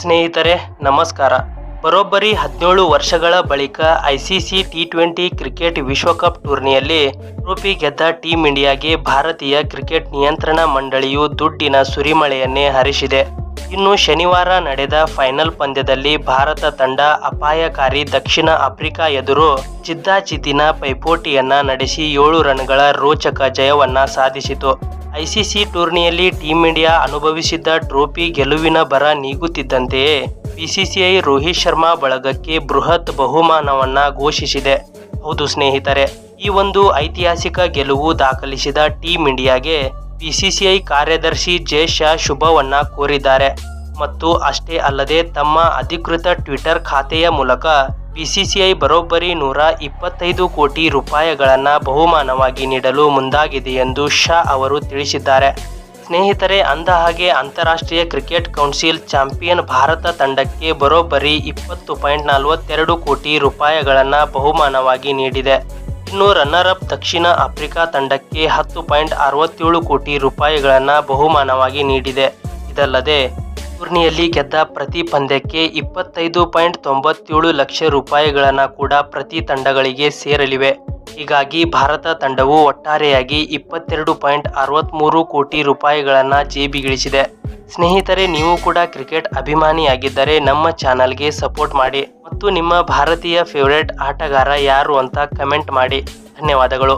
ಸ್ನೇಹಿತರೆ, ನಮಸ್ಕಾರ. ಬರೋಬ್ಬರಿ ಹದಿನೇಳು ವರ್ಷಗಳ ಬಳಿಕ ಐಸಿಸಿ ಟಿ ಟ್ವೆಂಟಿ ಕ್ರಿಕೆಟ್ ವಿಶ್ವಕಪ್ ಟೂರ್ನಿಯಲ್ಲಿ ಟ್ರೋಫಿ ಗೆದ್ದ ಟೀಂ ಇಂಡಿಯಾಗೆ ಭಾರತೀಯ ಕ್ರಿಕೆಟ್ ನಿಯಂತ್ರಣ ಮಂಡಳಿಯು ದುಡ್ಡಿನ ಸುರಿಮಳೆಯನ್ನೇ ಹರಿಸಿದೆ. ಇನ್ನು ಶನಿವಾರ ನಡೆದ ಫೈನಲ್ ಪಂದ್ಯದಲ್ಲಿ ಭಾರತ ತಂಡ ಅಪಾಯಕಾರಿ ದಕ್ಷಿಣ ಆಫ್ರಿಕಾ ಎದುರು ಚಿದ್ದಾಚಿದ್ದಿನ ಪೈಪೋಟಿಯನ್ನ ನಡೆಸಿ ಏಳು ರನ್ಗಳ ರೋಚಕ ಜಯವನ್ನ ಸಾಧಿಸಿತು. ಐಸಿಸಿ ಟೂರ್ನಿಯಲ್ಲಿ ಟೀಂ ಇಂಡಿಯಾ ಅನುಭವಿಸಿದ್ದ ಟ್ರೋಫಿ ಗೆಲುವಿನ ಬರ ನೀಗುತ್ತಿದ್ದಂತೆಯೇ ಬಿಸಿಸಿಐ ರೋಹಿತ್ ಶರ್ಮಾ ಬಳಗಕ್ಕೆ ಬೃಹತ್ ಬಹುಮಾನವನ್ನ ಘೋಷಿಸಿದೆ. ಹೌದು ಸ್ನೇಹಿತರೆ, ಈ ಒಂದು ಐತಿಹಾಸಿಕ ಗೆಲುವು ದಾಖಲಿಸಿದ ಟೀಂ ಇಂಡಿಯಾಗೆ ಬಿಸಿಸಿಐ ಕಾರ್ಯದರ್ಶಿ ಜೈ ಶಾ ಶುಭವನ್ನ ಕೋರಿದ್ದಾರೆ. ಮತ್ತು ಅಷ್ಟೇ ಅಲ್ಲದೆ ತಮ್ಮ ಅಧಿಕೃತ ಟ್ವಿಟರ್ ಖಾತೆಯ ಮೂಲಕ ಬಿಸಿಸಿಐ ಬರೋಬ್ಬರಿ ನೂರ ಇಪ್ಪತ್ತೈದು ಕೋಟಿ ರೂಪಾಯಿಗಳನ್ನು ಬಹುಮಾನವಾಗಿ ನೀಡಲು ಮುಂದಾಗಿದೆ ಎಂದು ಶಾ ಅವರು ತಿಳಿಸಿದ್ದಾರೆ. ಸ್ನೇಹಿತರೆ, ಅಂದ ಹಾಗೆ ಅಂತಾರಾಷ್ಟ್ರೀಯ ಕ್ರಿಕೆಟ್ ಕೌನ್ಸಿಲ್ ಚಾಂಪಿಯನ್ ಭಾರತ ತಂಡಕ್ಕೆ ಬರೋಬ್ಬರಿ ಇಪ್ಪತ್ತು ಪಾಯಿಂಟ್ ನಲವತ್ತೆರಡು ಕೋಟಿ ರೂಪಾಯಿಗಳನ್ನು ಬಹುಮಾನವಾಗಿ ನೀಡಿದೆ. ಇನ್ನು ರನ್ನರ್ ಅಪ್ ದಕ್ಷಿಣ ಆಫ್ರಿಕಾ ತಂಡಕ್ಕೆ ಹತ್ತು ಪಾಯಿಂಟ್ ಅರವತ್ತೇಳು ಕೋಟಿ ರೂಪಾಯಿಗಳನ್ನು ಬಹುಮಾನವಾಗಿ ನೀಡಿದೆ. ಇದಲ್ಲದೆ ಟೂರ್ನಿಯಲ್ಲಿ ಗೆದ್ದ ಪ್ರತಿ ಪಂದ್ಯಕ್ಕೆ ಇಪ್ಪತ್ತೈದು ಪಾಯಿಂಟ್ ತೊಂಬತ್ತೇಳು ಲಕ್ಷ ರೂಪಾಯಿಗಳನ್ನು ಕೂಡ ಪ್ರತಿ ತಂಡಗಳಿಗೆ ಸೇರಲಿವೆ. ಹೀಗಾಗಿ ಭಾರತ ತಂಡವು ಒಟ್ಟಾರೆಯಾಗಿ ಇಪ್ಪತ್ತೆರಡು ಪಾಯಿಂಟ್ ಅರವತ್ತ್ಮೂರು ಕೋಟಿ ರೂಪಾಯಿಗಳನ್ನು ಜೇಬಿಗಿಳಿಸಿದೆ. ಸ್ನೇಹಿತರೆ, ನೀವು ಕೂಡ ಕ್ರಿಕೆಟ್ ಅಭಿಮಾನಿಯಾಗಿದ್ದರೆ ನಮ್ಮ ಚಾನಲ್ಗೆ ಸಪೋರ್ಟ್ ಮಾಡಿ ಮತ್ತು ನಿಮ್ಮ ಭಾರತೀಯ ಫೇವರೇಟ್ ಆಟಗಾರ ಯಾರು ಅಂತ ಕಮೆಂಟ್ ಮಾಡಿ. ಧನ್ಯವಾದಗಳು.